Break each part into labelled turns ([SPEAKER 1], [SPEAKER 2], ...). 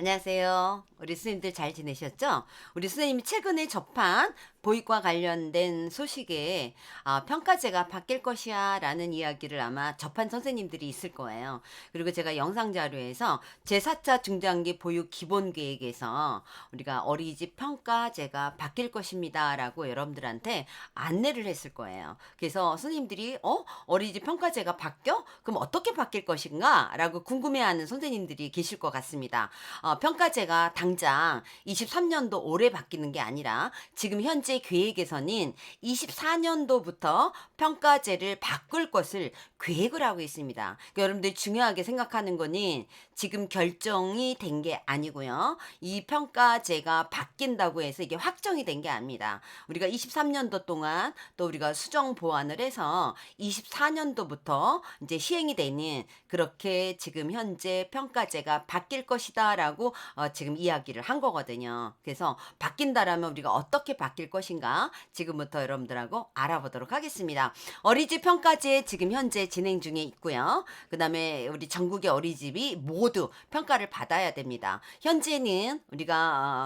[SPEAKER 1] 안녕하세요. 우리 스님들 잘 지내셨죠? 우리 스님이 최근에 접한 보육과 관련된 소식에 아, 평가제가 바뀔 것이야 라는 이야기를 아마 접한 선생님들이 있을 거예요. 그리고 제가 영상 자료에서 제4차 중장기 보육 기본 계획에서 우리가 어린이집 평가제가 바뀔 것입니다 라고 여러분들한테 안내를 했을 거예요. 그래서 스님들이 어? 어린이집 평가제가 바뀌어? 그럼 어떻게 바뀔 것인가? 라고 궁금해하는 선생님들이 계실 것 같습니다. 어, 평가제가 당장 23년도 올해 바뀌는 게 아니라 지금 현재 계획에서는 24년도부터 평가제를 바꿀 것을 계획을 하고 있습니다. 그러니까 여러분들이 중요하게 생각하는 거는 지금 결정이 된 게 아니고요. 이 평가제가 바뀐다고 해서 이게 확정이 된 게 아닙니다. 우리가 23년도 동안 또 우리가 수정 보완을 해서 24년도부터 이제 시행이 되는 그렇게 지금 현재 평가제가 바뀔 것이다라고 어, 지금 이야기 를 한 거거든요. 그래서 바뀐다라면 우리가 어떻게 바뀔 것인가 지금부터 여러분들하고 알아보도록 하겠습니다. 어린이집 평가제 지금 현재 진행 중에 있고요. 그 다음에 우리 전국의 어린이집이 모두 평가를 받아야 됩니다. 현재는 우리가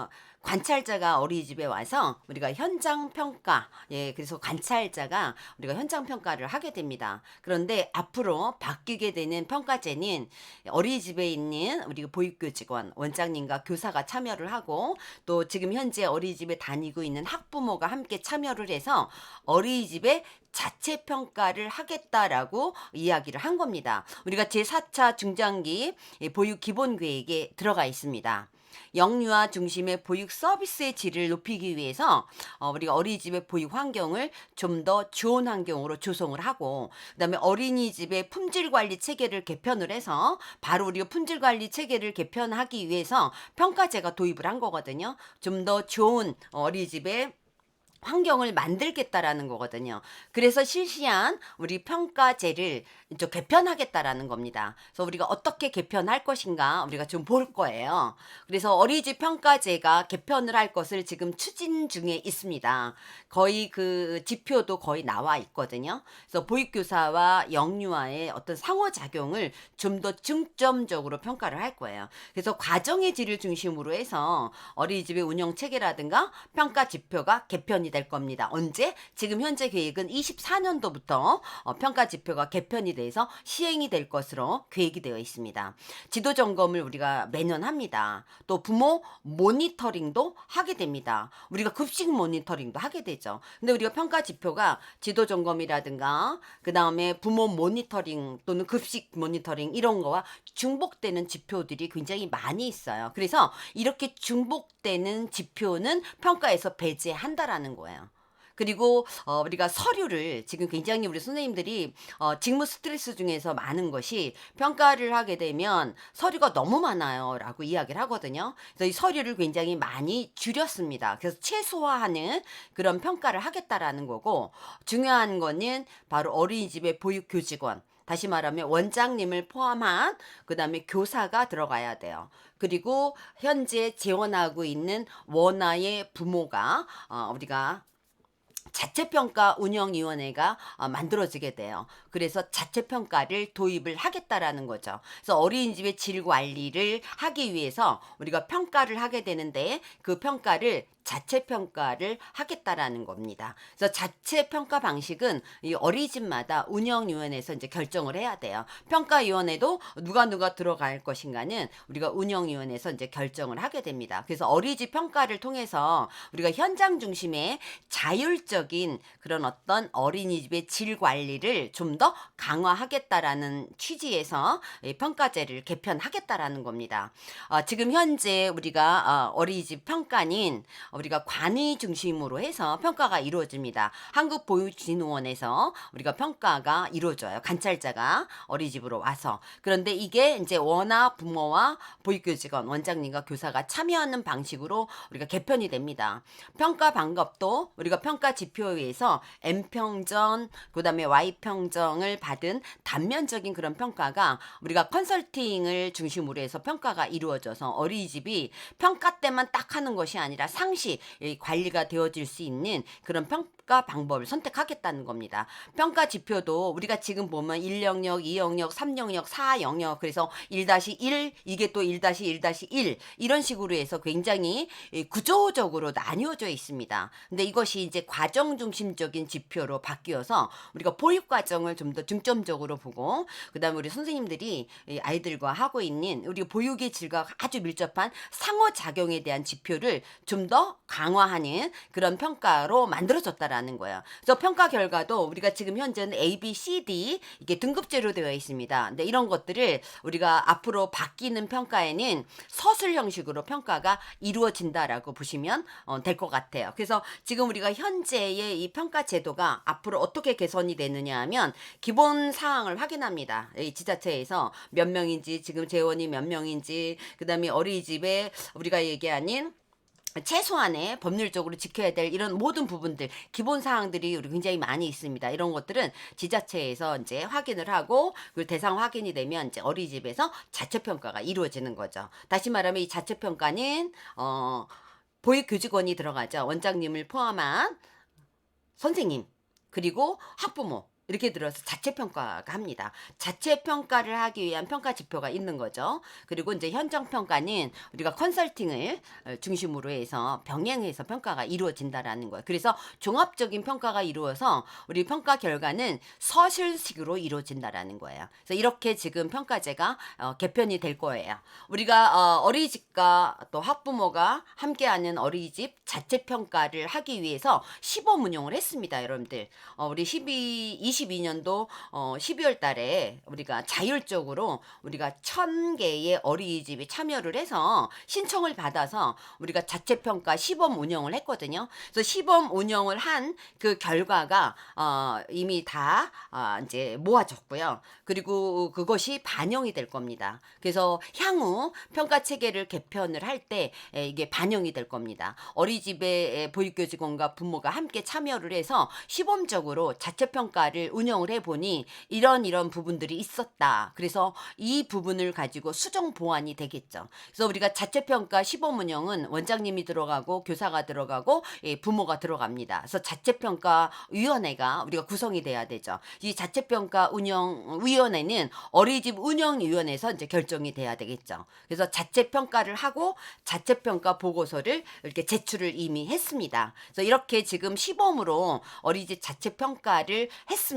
[SPEAKER 1] 어, 관찰자가 어린이집에 와서 우리가 현장 평가, 예, 그래서 관찰자가 우리가 현장 평가를 하게 됩니다. 그런데 앞으로 바뀌게 되는 평가제는 어린이집에 있는 우리 보육교 직원, 원장님과 교사가 참여를 하고 또 지금 현재 어린이집에 다니고 있는 학부모가 함께 참여를 해서 어린이집에 자체 평가를 하겠다라고 이야기를 한 겁니다. 우리가 제4차 중장기 보육 기본 계획에 들어가 있습니다. 영유아 중심의 보육 서비스의 질을 높이기 위해서 어, 우리가 어린이집의 보육 환경을 좀 더 좋은 환경으로 조성을 하고 그다음에 어린이집의 품질 관리 체계를 개편을 해서 바로 우리가 품질 관리 체계를 개편하기 위해서 평가제가 도입을 한 거거든요. 좀 더 좋은 어린이집의 환경을 만들겠다라는 거거든요. 그래서 실시한 우리 평가제를 좀 개편하겠다라는 겁니다. 그래서 우리가 어떻게 개편할 것인가 우리가 좀 볼 거예요. 그래서 어린이집 평가제가 개편을 할 것을 지금 추진 중에 있습니다. 거의 그 지표도 거의 나와 있거든요. 그래서 보육교사와 영유아의 어떤 상호작용을 좀 더 중점적으로 평가를 할 거예요. 그래서 과정의 질을 중심으로 해서 어린이집의 운영 체계라든가 평가 지표가 개편이 될 겁니다. 언제? 지금 현재 계획은 24년도부터 어, 평가 지표가 개편이 돼서 시행이 될 것으로 계획이 되어 있습니다. 지도 점검을 우리가 매년 합니다. 또 부모 모니터링도 하게 됩니다. 우리가 급식 모니터링도 하게 되죠. 근데 우리가 평가 지표가 지도 점검이라든가 그 다음에 부모 모니터링 또는 급식 모니터링 이런 거와 중복되는 지표들이 굉장히 많이 있어요. 그래서 이렇게 중복되는 지표는 평가에서 배제한다라는 거예요. 그리고 어, 우리가 서류를 지금 굉장히 우리 선생님들이 어, 직무 스트레스 중에서 많은 것이 평가를 하게 되면 서류가 너무 많아요라고 이야기를 하거든요. 그래서 이 서류를 굉장히 많이 줄였습니다. 그래서 최소화하는 그런 평가를 하겠다라는 거고 중요한 거는 바로 어린이집의 보육 교직원 다시 말하면 원장님을 포함한 그다음에 교사가 들어가야 돼요. 그리고 현재 재원하고 있는 원아의 부모가 어, 우리가 자체평가 운영위원회가 어, 만들어지게 돼요. 그래서 자체평가를 도입을 하겠다라는 거죠. 그래서 어린이집의 질 관리를 하기 위해서 우리가 평가를 하게 되는데 그 평가를 자체 평가를 하겠다라는 겁니다. 그래서 자체 평가 방식은 이 어린이집마다 운영위원회에서 이제 결정을 해야 돼요. 평가위원회도 누가 누가 들어갈 것인가는 우리가 운영위원회에서 이제 결정을 하게 됩니다. 그래서 어린이집 평가를 통해서 우리가 현장 중심의 자율적 인 그런 어떤 어린이집의 질 관리를 좀 더 강화하겠다라는 취지에서 이 평가제를 개편하겠다라는 겁니다. 어, 지금 현재 우리가 어, 어린이집 평가는 우리가 관의 중심으로 해서 평가가 이루어집니다. 한국 보육진흥원에서 우리가 평가가 이루어져요. 관찰자가 어린이집으로 와서. 그런데 이게 이제 원화 부모와 보육교직원, 원장님과 교사가 참여하는 방식으로 우리가 개편이 됩니다. 평가 방법도 우리가 평가 지표에 의해서 M평전, 그 다음에 Y평정을 받은 단면적인 그런 평가가 우리가 컨설팅을 중심으로 해서 평가가 이루어져서 어린이집이 평가 때만 딱 하는 것이 아니라 상시 이 관리가 되어질 수 있는 그런 평, 평가 방법을 선택하겠다는 겁니다. 평가 지표도 우리가 지금 보면 1 영역, 2 영역, 3 영역, 4 영역 그래서 1-1 이게 또 1-1-1 이런 식으로 해서 굉장히 예, 구조적으로 나뉘어져 있습니다. 근데 이것이 이제 과정 중심적인 지표로 바뀌어서 우리가 보육 과정을 좀 더 중점적으로 보고 그다음에 우리 선생님들이 이 아이들과 하고 있는 우리 보육의 질과 아주 밀접한 상호 작용에 대한 지표를 좀 더 강화하는 그런 평가로 만들어졌다라는 거예요. 그래서 평가 결과도 우리가 지금 현재는 A, B, C, D 이게 등급제로 되어 있습니다. 근데 이런 것들을 우리가 앞으로 바뀌는 평가에는 서술 형식으로 평가가 이루어진다라고 보시면 어, 될것 같아요. 그래서 지금 우리가 현재의 이 평가 제도가 앞으로 어떻게 개선이 되느냐 하면 기본 사항을 확인합니다. 이 지자체에서 몇 명인지 지금 재원이 몇 명인지 그다음에 어린이집에 우리가 얘기하는 최소한의 법률적으로 지켜야 될 이런 모든 부분들 기본 사항들이 우리 굉장히 많이 있습니다. 이런 것들은 지자체에서 이제 확인을 하고 그 대상 확인이 되면 이제 어린이집에서 자체 평가가 이루어지는 거죠. 다시 말하면 이 자체 평가는 어 보육 교직원이 들어가죠. 원장님을 포함한 선생님 그리고 학부모 이렇게 들어서 자체 평가가 합니다. 자체 평가를 하기 위한 평가 지표가 있는 거죠. 그리고 이제 현장 평가는 우리가 컨설팅을 어, 중심으로 해서 병행해서 평가가 이루어진다라는 거예요. 그래서 종합적인 평가가 이루어서 우리 평가 결과는 서술식으로 이루어진다라는 거예요. 그래서 이렇게 지금 평가제가 어, 개편이 될 거예요. 우리가 어, 어린이집과 또 학부모가 함께하는 어린이집 자체 평가를 하기 위해서 시범 운영을 했습니다, 여러분들. 어, 우리 12 22년도 어 12월 달에 우리가 자율적으로 우리가 1000개의 어린이집이 참여를 해서 신청을 받아서 우리가 자체 평가 시범 운영을 했거든요. 그래서 시범 운영을 한 그 결과가 어 이미 다 어, 이제 모아졌고요. 그리고 그것이 반영이 될 겁니다. 그래서 향후 평가 체계를 개편을 할 때 이게 반영이 될 겁니다. 어린이집의 보육교직원과 부모가 함께 참여를 해서 시범적으로 자체 평가를 운영을 해 보니 이런 이런 부분들이 있었다. 그래서 이 부분을 가지고 수정 보완이 되겠죠. 그래서 우리가 자체 평가 시범 운영은 원장님이 들어가고 교사가 들어가고 예, 부모가 들어갑니다. 그래서 자체 평가 위원회가 우리가 구성이 돼야 되죠. 이 자체 평가 운영 위원회는 어린이집 운영 위원회에서 이제 결정이 돼야 되겠죠. 그래서 자체 평가를 하고 자체 평가 보고서를 이렇게 제출을 이미 했습니다. 그래서 이렇게 지금 시범으로 어린이집 자체 평가를 했습니다.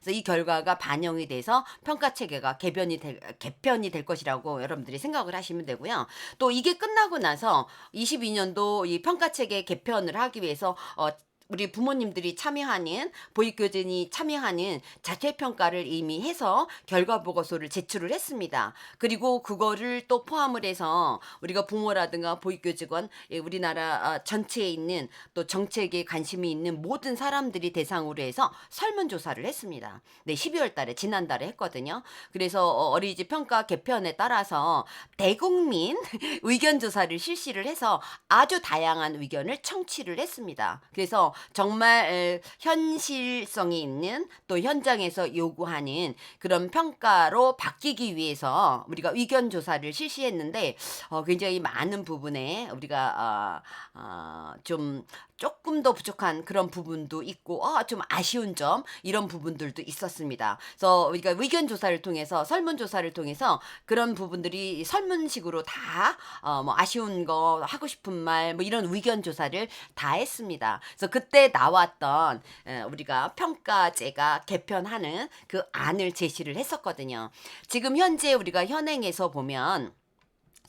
[SPEAKER 1] 그래서 이 결과가 반영이 돼서 평가 체계가 개변이 될 개편이 될 것이라고 여러분들이 생각을 하시면 되고요. 또 이게 끝나고 나서 22년도 이 평가 체계 개편을 하기 위해서 어 우리 부모님들이 참여하는 보육교진이 참여하는 자체 평가를 이미 해서 결과 보고서를 제출을 했습니다. 그리고 그거를 또 포함을 해서 우리가 부모라든가 보육교직원 예, 우리나라 아, 전체에 있는 또 정책에 관심이 있는 모든 사람들이 대상으로 해서 설문조사를 했습니다. 네, 12월 달에 지난달에 했거든요. 그래서 어, 어린이집 평가 개편에 따라서 대국민 의견 조사를 실시를 해서 아주 다양한 의견을 청취를 했습니다. 그래서 정말 에, 현실성이 있는 또 현장에서 요구하는 그런 평가로 바뀌기 위해서 우리가 의견 조사를 실시했는데 어, 굉장히 많은 부분에 우리가 어, 어, 좀 조금 더 부족한 그런 부분도 있고 아, 좀 아쉬운 점 이런 부분들도 있었습니다. 그래서 우리가 의견 조사를 통해서 설문 조사를 통해서 그런 부분들이 설문식으로 다 어, 뭐 아쉬운 거 하고 싶은 말 뭐 이런 의견 조사를 다 했습니다. 그래서 그때 나왔던 에, 우리가 평가제가 개편하는 그 안을 제시를 했었거든요. 지금 현재 우리가 현행에서 보면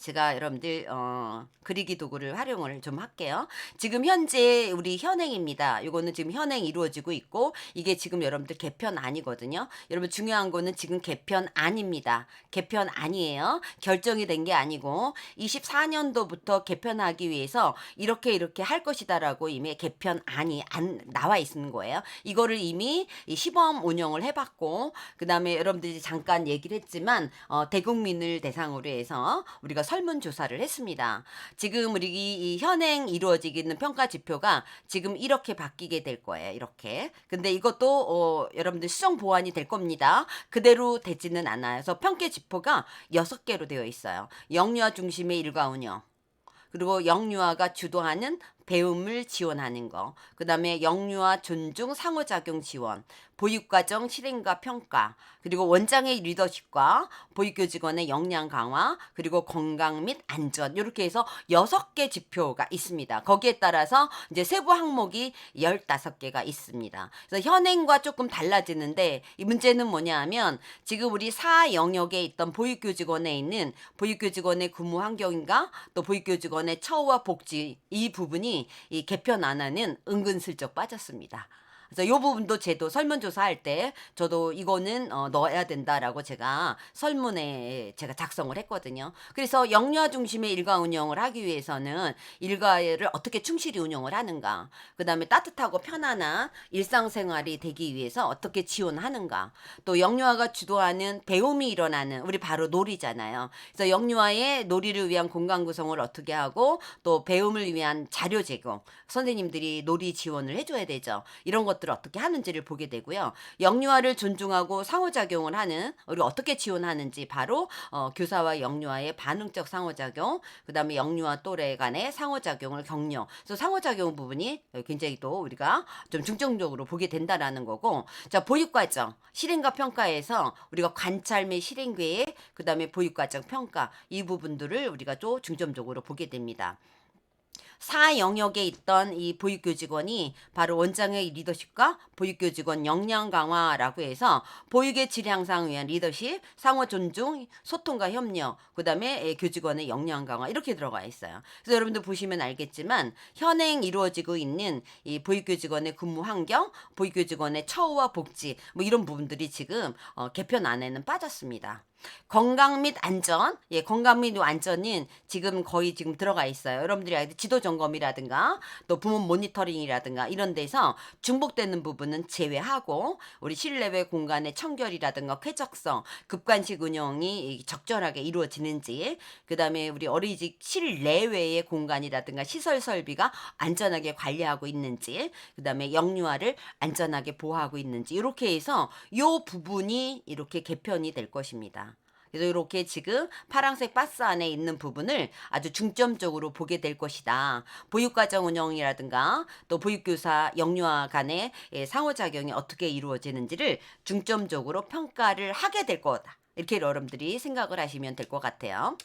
[SPEAKER 1] 제가 여러분들 어, 그리기 도구를 활용을 좀 할게요. 지금 현재 우리 현행입니다. 이거는 지금 현행 이루어지고 있고 이게 지금 여러분들 개편 아니거든요. 여러분 중요한 거는 지금 개편 아닙니다. 개편 아니에요. 결정이 된 게 아니고 24년도부터 개편하기 위해서 이렇게 이렇게 할 것이다라고 이미 개편 안이 안 나와 있는 거예요. 이거를 이미 이 시범 운영을 해봤고 그 다음에 여러분들이 잠깐 얘기를 했지만 어, 대국민을 대상으로 해서 우리가 설문조사를 했습니다. 지금 우리 이, 이 현행 이루어지는 평가 지표가 지금 이렇게 바뀌게 될 거예요. 이렇게. 근데 이것도 어, 여러분들 수정 보완이 될 겁니다. 그대로 되지는 않아요. 그래서 평가 지표가 여섯 개로 되어 있어요. 영유아 중심의 일과 운영. 그리고 영유아가 주도하는 배움을 지원하는 거. 그 다음에 영유아 존중 상호작용 지원. 보육과정 실행과 평가, 그리고 원장의 리더십과 보육교 직원의 역량 강화, 그리고 건강 및 안전 이렇게 해서 여섯 개 지표가 있습니다. 거기에 따라서 이제 세부 항목이 15개가 있습니다. 그래서 현행과 조금 달라지는데 이 문제는 뭐냐 하면 지금 우리 사 영역에 있던 보육교 직원에 있는 보육교 직원의 근무 환경인가 또 보육교 직원의 처우와 복지 이 부분이 이 개편안에는 은근슬쩍 빠졌습니다. 그래서 이 부분도 제도 설문조사 할 때 저도 이거는 어, 넣어야 된다라고 제가 설문에 제가 작성을 했거든요. 그래서 영유아 중심의 일가 운영을 하기 위해서는 일가를 어떻게 충실히 운영을 하는가, 그 다음에 따뜻하고 편안한 일상생활이 되기 위해서 어떻게 지원하는가, 또 영유아가 주도하는 배움이 일어나는 우리 바로 놀이잖아요. 그래서 영유아의 놀이를 위한 공간 구성을 어떻게 하고 또 배움을 위한 자료 제공, 선생님들이 놀이 지원을 해줘야 되죠. 이런 것 들을 어떻게 하는지를 보게 되고요. 영유아를 존중하고 상호작용을 하는 우리 어떻게 지원하는지 바로 어, 교사와 영유아의 반응적 상호작용, 그 다음에 영유아 또래 간의 상호작용을 격려. 그래서 상호작용 부분이 굉장히 또 우리가 좀 중점적으로 보게 된다라는 거고, 자 보육과정 실행과 평가에서 우리가 관찰 및 실행 계획, 그 다음에 보육과정 평가 이 부분들을 우리가 또 중점적으로 보게 됩니다. 사 영역에 있던 이 보육교 직원이 바로 원장의 리더십과 보육교 직원 역량 강화라고 해서 보육의 질 향상 위한 리더십, 상호 존중, 소통과 협력, 그 다음에 교직원의 역량 강화 이렇게 들어가 있어요. 그래서 여러분들 보시면 알겠지만 현행 이루어지고 있는 이 보육교 직원의 근무 환경, 보육교 직원의 처우와 복지 뭐 이런 부분들이 지금 어, 개편 안에는 빠졌습니다. 건강 및 안전, 예, 건강 및 안전은 지금 거의 지금 들어가 있어요. 여러분들이 알듯이 지도 점검이라든가 또 부모 모니터링이라든가 이런 데서 중복되는 부분은 제외하고 우리 실내외 공간의 청결이라든가 쾌적성, 급관식 운영이 적절하게 이루어지는지, 그 다음에 우리 어린이집 실내외의 공간이라든가 시설 설비가 안전하게 관리하고 있는지, 그 다음에 영유아를 안전하게 보호하고 있는지 이렇게 해서 요 부분이 이렇게 개편이 될 것입니다. 그래서 이렇게 지금 파란색 박스 안에 있는 부분을 아주 중점적으로 보게 될 것이다. 보육과정 운영이라든가 또 보육교사 영유아 간의 예, 상호작용이 어떻게 이루어지는지를 중점적으로 평가를 하게 될 거다. 이렇게 여러분들이 생각을 하시면 될 것 같아요.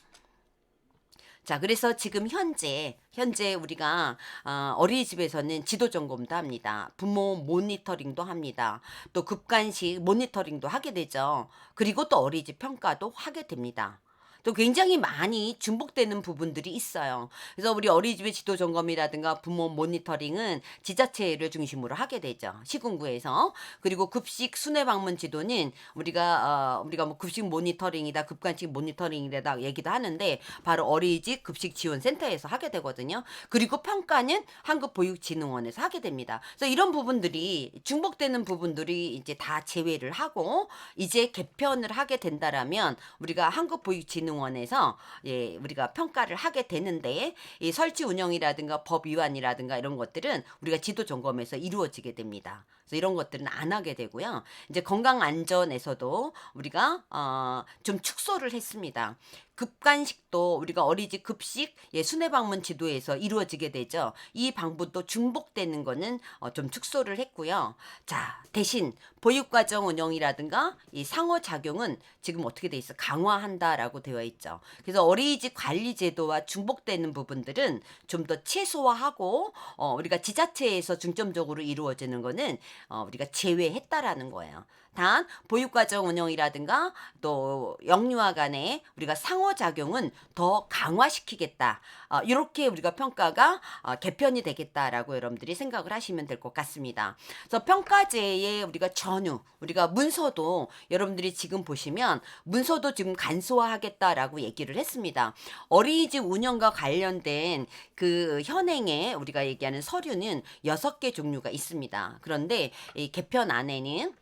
[SPEAKER 1] 자, 그래서 지금 현재, 현재 우리가 어, 어린이집에서는 지도 점검도 합니다. 부모 모니터링도 합니다. 또 급간식 모니터링도 하게 되죠. 그리고 또 어린이집 평가도 하게 됩니다. 또 굉장히 많이 중복되는 부분들이 있어요. 그래서 우리 어린이집의 지도 점검이라든가 부모 모니터링은 지자체를 중심으로 하게 되죠. 시군구에서 그리고 급식 순회 방문 지도는 우리가 어, 우리가 뭐 급식 모니터링이다, 급간식 모니터링이다 얘기도 하는데 바로 어린이집 급식 지원 센터에서 하게 되거든요. 그리고 평가는 한국 보육진흥원에서 하게 됩니다. 그래서 이런 부분들이 중복되는 부분들이 이제 다 제외를 하고 이제 개편을 하게 된다라면 우리가 한국 보육진흥 원 원에서 예, 우리가 평가를 하게 되는데 이 설치 운영이라든가 법 위반이라든가 이런 것들은 우리가 지도 점검에서 이루어지게 됩니다. 그래서 이런 것들은 안 하게 되고요. 이제 건강 안전에서도 우리가 어, 좀 축소를 했습니다. 급간식도 우리가 어린이집 급식 예, 순회 방문 지도에서 이루어지게 되죠. 이 방법도 중복되는 거는 어, 좀 축소를 했고요. 자 대신 보육과정 운영이라든가 이 상호 작용은 지금 어떻게 돼 있어 강화한다라고 되어 있죠. 그래서 어린이집 관리 제도와 중복되는 부분들은 좀 더 최소화하고 어, 우리가 지자체에서 중점적으로 이루어지는 거는 어, 우리가 제외했다라는 거예요. 단 보육과정 운영이라든가 또 영유아 간의 우리가 상호작용은 더 강화시키겠다. 어, 이렇게 우리가 평가가 어, 개편이 되겠다라고 여러분들이 생각을 하시면 될 것 같습니다. 그래서 평가제의 우리가 전후 우리가 문서도 여러분들이 지금 보시면 문서도 지금 간소화하겠다라고 얘기를 했습니다. 어린이집 운영과 관련된 그 현행에 우리가 얘기하는 서류는 여섯 개 종류가 있습니다. 그런데 이 개편 안에는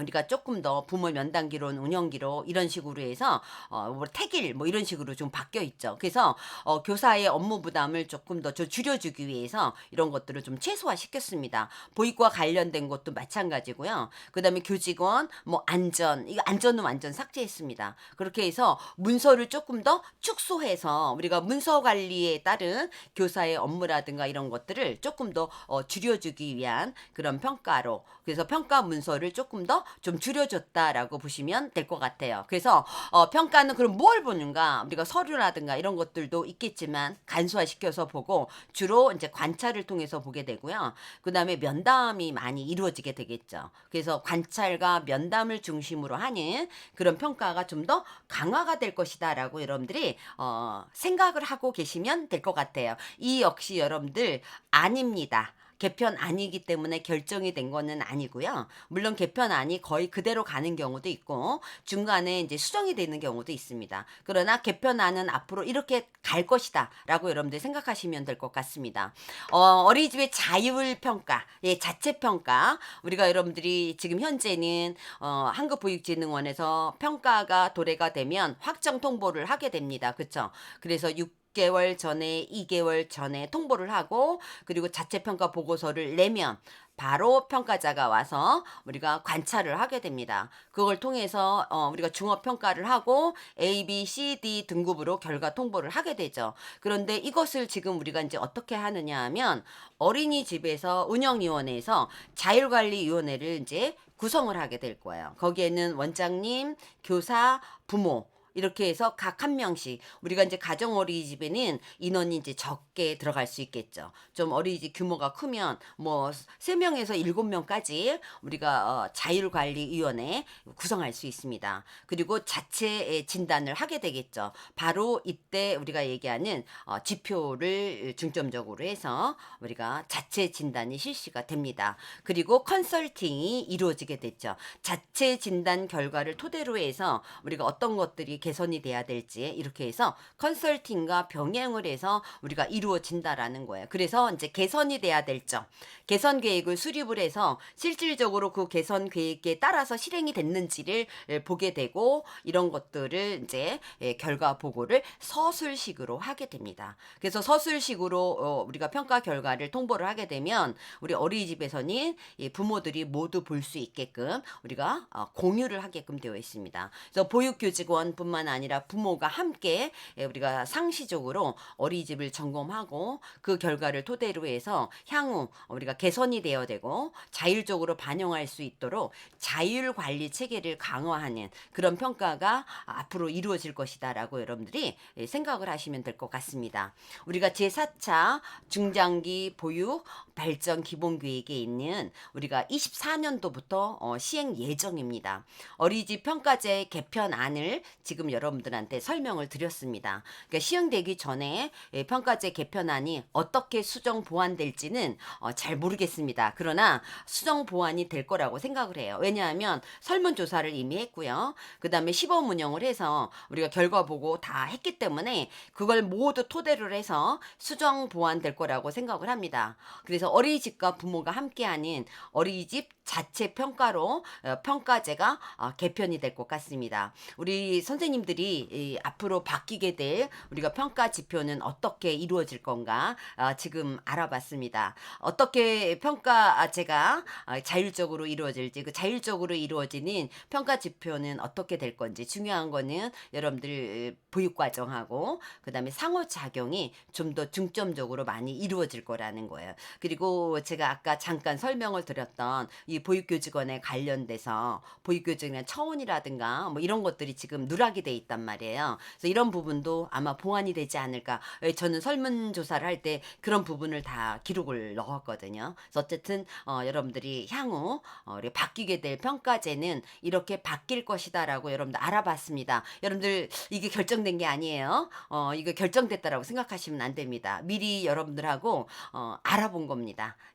[SPEAKER 1] 우리가 조금 더 부모 면담기론 운영기로 이런 식으로 해서 어뭐 택일 뭐 이런 식으로 좀 바뀌어 있죠. 그래서 어 교사의 업무 부담을 조금 더좀 줄여주기 위해서 이런 것들을 좀 최소화 시켰습니다. 보육과 관련된 것도 마찬가지고요. 그다음에 교직원 뭐 안전 이거 안전은 완전 삭제했습니다. 그렇게 해서 문서를 조금 더 축소해서 우리가 문서 관리에 따른 교사의 업무라든가 이런 것들을 조금 더 어, 줄여주기 위한 그런 평가로 그래서 평가 문서를 조금 더좀 줄여줬다라고 보시면 될 것 같아요. 그래서 어, 평가는 그럼 뭘 보는가? 우리가 서류라든가 이런 것들도 있겠지만 간소화시켜서 보고 주로 이제 관찰을 통해서 보게 되고요. 그 다음에 면담이 많이 이루어지게 되겠죠. 그래서 관찰과 면담을 중심으로 하는 그런 평가가 좀 더 강화가 될 것이다라고 여러분들이 어, 생각을 하고 계시면 될 것 같아요. 이 역시 여러분들 아닙니다. 개편안이기 때문에 결정이 된 거는 아니고요. 물론 개편안이 거의 그대로 가는 경우도 있고 중간에 이제 수정이 되는 경우도 있습니다. 그러나 개편안은 앞으로 이렇게 갈 것이다라고 여러분들 생각하시면 될 것 같습니다. 어, 어린이집의 자율 평가, 예, 자체 평가 우리가 여러분들이 지금 현재는 어, 한국보육진흥원에서 평가가 도래가 되면 확정 통보를 하게 됩니다. 그렇죠? 그래서 6 6개월 전에 2개월 전에 통보를 하고 그리고 자체 평가 보고서를 내면 바로 평가자가 와서 우리가 관찰을 하게 됩니다. 그걸 통해서 어, 우리가 중업 평가를 하고 A, B, C, D 등급으로 결과 통보를 하게 되죠. 그런데 이것을 지금 우리가 이제 어떻게 하느냐 하면 어린이집에서 운영위원회에서 자율관리위원회를 이제 구성을 하게 될 거예요. 거기에는 원장님, 교사, 부모 이렇게 해서 각 한 명씩 우리가 이제 가정 어린이집에는 인원이 이제 적게 들어갈 수 있겠죠. 좀 어린이집 규모가 크면 뭐 세 명에서 일곱 명까지 우리가 어, 자율관리위원회 구성할 수 있습니다. 그리고 자체 진단을 하게 되겠죠. 바로 이때 우리가 얘기하는 어, 지표를 중점적으로 해서 우리가 자체 진단이 실시가 됩니다. 그리고 컨설팅이 이루어지게 됐죠. 자체 진단 결과를 토대로 해서 우리가 어떤 것들이 개선이 돼야 될지 이렇게 해서 컨설팅과 병행을 해서 우리가 이루어진다라는 거예요. 그래서 이제 개선이 돼야 될 점, 개선 계획을 수립을 해서 실질적으로 그 개선 계획에 따라서 실행이 됐는지를 예, 보게 되고 이런 것들을 이제 예, 결과 보고를 서술식으로 하게 됩니다. 그래서 서술식으로 어, 우리가 평가 결과를 통보를 하게 되면 우리 어린이집에서는 부모들이 모두 볼 수 있게끔 우리가 어, 공유를 하게끔 되어 있습니다. 그래서 보육교직원뿐만 아니라 부모가 함께 예, 우리가 상시적으로 어린이집을 점검하고 그 결과를 토대로 해서 향후 우리가 개선이 되어야 되고 자율적으로 반영할 수 있도록 자율 관리 체계를 강화하는 그런 평가가 앞으로 이루어질 것이다라고 여러분들이 예, 생각을 하시면 될 것 같습니다. 우리가 제4차 중장기 보육 발전 기본 계획에 있는 우리가 24년도부터 어, 시행 예정입니다. 어린이집 평가제 개편안을 지금 여러분들한테 설명을 드렸습니다. 그러니까 시행되기 전에 예, 평가제 개편안이 어떻게 수정 보완될지는 어, 잘 모르겠습니다. 그러나 수정 보완이 될 거라고 생각을 해요. 왜냐하면 설문조사를 이미 했고요. 그 다음에 시범 운영을 해서 우리가 결과 보고 다 했기 때문에 그걸 모두 토대로 해서 수정 보완될 거라고 생각을 합니다. 그래서 어린이집과 부모가 함께하는 어린이집 자체 평가로 어, 평가제가 어, 개편이 될 것 같습니다. 우리 선생님들이 이, 앞으로 바뀌게 될 우리가 평가 지표는 어떻게 이루어질 건가 어, 지금 알아봤습니다. 어떻게 평가제가 어, 자율적으로 이루어질지 그 자율적으로 이루어지는 평가 지표는 어떻게 될 건지 중요한 거는 여러분들 보육 과정하고 그다음에 상호 작용이 좀 더 중점적으로 많이 이루어질 거라는 거예요. 그리고 제가 아까 잠깐 설명을 드렸던 이 보육교직원에 관련돼서 보육교직원의 처원이라든가 뭐 이런 것들이 지금 누락이 돼 있단 말이에요. 그래서 이런 부분도 아마 보완이 되지 않을까. 왜 저는 설문조사를 할 때 그런 부분을 다 기록을 넣었거든요. 그래서 어쨌든 어, 여러분들이 향후 어, 바뀌게 될 평가제는 이렇게 바뀔 것이다라고 여러분들 알아봤습니다. 여러분들 이게 결정된 게 아니에요. 어, 이거 결정됐다라고 생각하시면 안 됩니다. 미리 여러분들하고 어, 알아본 겁니다.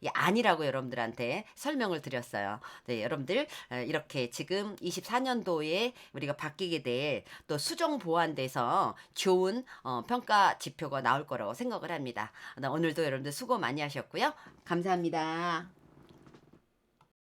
[SPEAKER 1] 이 아니라고 여러분들한테 설명을 드렸어요. 네, 여러분들 어, 이렇게 지금 24년도에 우리가 바뀌게 될 또 수정 보완돼서 좋은 어, 평가 지표가 나올 거라고 생각을 합니다. 오늘도 여러분들 수고 많이 하셨고요. 감사합니다.